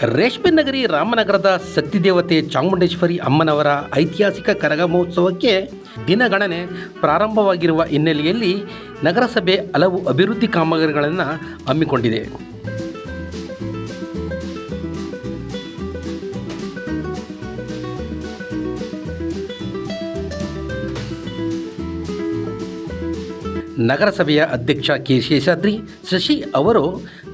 ರೇಷ್ಮೆ ನಗರಿ ರಾಮನಗರದ ಸತ್ಯದೇವತೆ ಚಾಮುಂಡೇಶ್ವರಿ ಅಮ್ಮನವರ ಐತಿಹಾಸಿಕ ಕರಗ ಮಹೋತ್ಸವಕ್ಕೆ ದಿನಗಣನೆ ಪ್ರಾರಂಭವಾಗಿರುವ ಹಿನ್ನೆಲೆಯಲ್ಲಿ ನಗರಸಭೆ ಹಲವು ಅಭಿವೃದ್ಧಿ ಕಾಮಗಾರಿಗಳನ್ನು ಹಮ್ಮಿಕೊಂಡಿದೆ. ನಗರಸಭೆಯ ಅಧ್ಯಕ್ಷ ಕೆ ಶೇಷಾದ್ರಿ, ಶಶಿ ಅವರು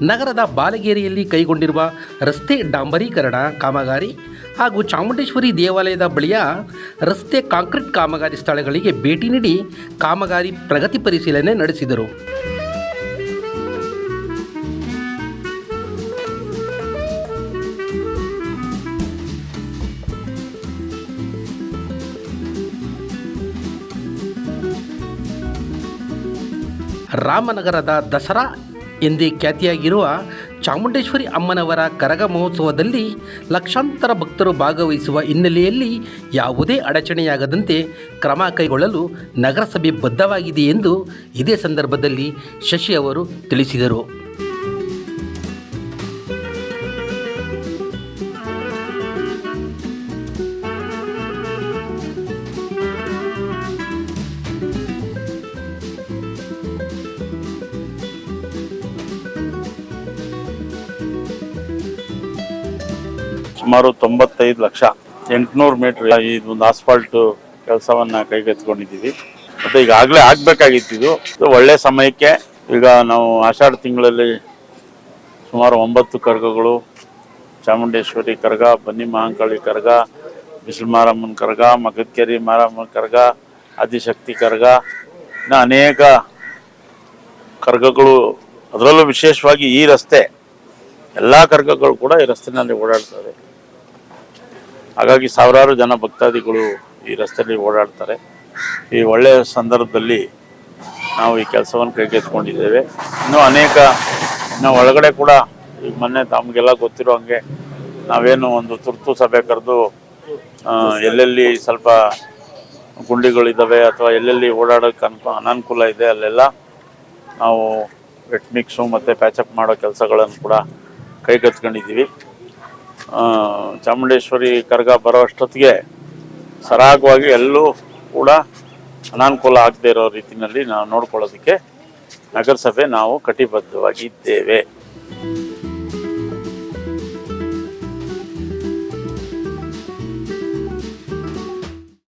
ನಗರದ ಬಾಲಗೇರಿಯಲ್ಲಿ ಕೈಗೊಂಡಿರುವ ರಸ್ತೆ ಡಾಂಬರೀಕರಣ ಕಾಮಗಾರಿ ಹಾಗೂ ಚಾಮುಂಡೇಶ್ವರಿ ದೇವಾಲಯದ ಬಳಿಯ ರಸ್ತೆ ಕಾಂಕ್ರೀಟ್ ಕಾಮಗಾರಿ ಸ್ಥಳಗಳಿಗೆ ಭೇಟಿ ನೀಡಿ ಕಾಮಗಾರಿ ಪ್ರಗತಿ ಪರಿಶೀಲನೆ ನಡೆಸಿದರು. ರಾಮನಗರದ ದಸರಾ ಎಂದೇ ಖ್ಯಾತಿಯಾಗಿರುವ ಚಾಮುಂಡೇಶ್ವರಿ ಅಮ್ಮನವರ ಕರಗ ಮಹೋತ್ಸವದಲ್ಲಿ ಲಕ್ಷಾಂತರ ಭಕ್ತರು ಭಾಗವಹಿಸುವ ಹಿನ್ನೆಲೆಯಲ್ಲಿ ಯಾವುದೇ ಅಡಚಣೆಯಾಗದಂತೆ ಕ್ರಮ ಕೈಗೊಳ್ಳಲು ನಗರಸಭೆ ಬದ್ಧವಾಗಿದೆ ಎಂದು ಇದೇ ಸಂದರ್ಭದಲ್ಲಿ ಶಶಿ ಅವರು ತಿಳಿಸಿದರು. ಸುಮಾರು ತೊಂಬತ್ತೈದು ಲಕ್ಷ ಎಂಟುನೂರು ಮೀಟರ್ ಇದು ಒಂದು ಆಸ್ಫಾಲ್ಟ್ ಕೆಲಸವನ್ನ ಕೈಗೆತ್ಕೊಂಡಿದ್ದೀವಿ ಮತ್ತೆ ಈಗಾಗಲೇ ಆಗ್ಬೇಕಾಗಿತ್ತು ಇದು. ಇದು ಒಳ್ಳೆ ಸಮಯಕ್ಕೆ ಈಗ ನಾವು ಆಷಾಢ ತಿಂಗಳಲ್ಲಿ ಸುಮಾರು ಒಂಬತ್ತು ಕರ್ಗಗಳು ಚಾಮುಂಡೇಶ್ವರಿ ಕರ್ಗ ಬನ್ನಿ ಮಹಾಂಕಾಳಿ ಕರ್ಗ ಬಿಸಿಲು ಮಾರಮ್ಮನ ಕರ್ಗ ಮಗದ್ಕೆರಿ ಮಾರಮ್ಮನ ಕರ್ಗ ಆದಿಶಕ್ತಿ ಕರ್ಗ ಇನ್ನು ಅನೇಕ ಕರ್ಗಗಳು ಅದರಲ್ಲೂ ವಿಶೇಷವಾಗಿ ಈ ರಸ್ತೆ ಎಲ್ಲ ಕರ್ಗಗಳು ಕೂಡ ಈ ರಸ್ತೆನಲ್ಲಿ ಓಡಾಡ್ತವೆ. ಹಾಗಾಗಿ ಸಾವಿರಾರು ಜನ ಭಕ್ತಾದಿಗಳು ಈ ರಸ್ತೆಯಲ್ಲಿ ಓಡಾಡ್ತಾರೆ. ಈ ಒಳ್ಳೆಯ ಸಂದರ್ಭದಲ್ಲಿ ನಾವು ಈ ಕೆಲಸವನ್ನು ಕೈಗೆತ್ತಿಕೊಂಡಿದ್ದೇವೆ. ಇನ್ನೂ ಅನೇಕ ನಾವು ಒಳಗಡೆ ಕೂಡ ಈಗ ಮೊನ್ನೆ ತಮಗೆಲ್ಲ ಗೊತ್ತಿರೋ ಹಂಗೆ ನಾವೇನು ಒಂದು ತುರ್ತು ಸಭೆ ಕರೆದು ಎಲ್ಲೆಲ್ಲಿ ಸ್ವಲ್ಪ ಗುಂಡಿಗಳಿದ್ದಾವೆ ಅಥವಾ ಎಲ್ಲೆಲ್ಲಿ ಓಡಾಡೋಕ್ಕೆ ಅನ್ಕೂ, ಅನಾನುಕೂಲ ಇದೆ ಅಲ್ಲೆಲ್ಲ ನಾವು ವೆಟ್ ಮಿಕ್ಸು ಮತ್ತು ಪ್ಯಾಚಪ್ ಮಾಡೋ ಕೆಲಸಗಳನ್ನು ಕೂಡ ಕೈಗೆತ್ಕೊಂಡಿದ್ದೀವಿ ಚಾಮುಂಡೇಶ್ವರಿ ಕರ್ಗ ಬರೋ ಅಷ್ಟೊತ್ತಿಗೆ ಸರಾಗವಾಗಿ ಎಲ್ಲೂ ಕೂಡ ಅನಾನುಕೂಲ ಆಗದೇ ಇರೋ ರೀತಿಯಲ್ಲಿ ನಾವು ನೋಡ್ಕೊಳ್ಳೋದಕ್ಕೆ ನಗರಸಭೆ ನಾವು ಕಟಿಬದ್ಧವಾಗಿದ್ದೇವೆ.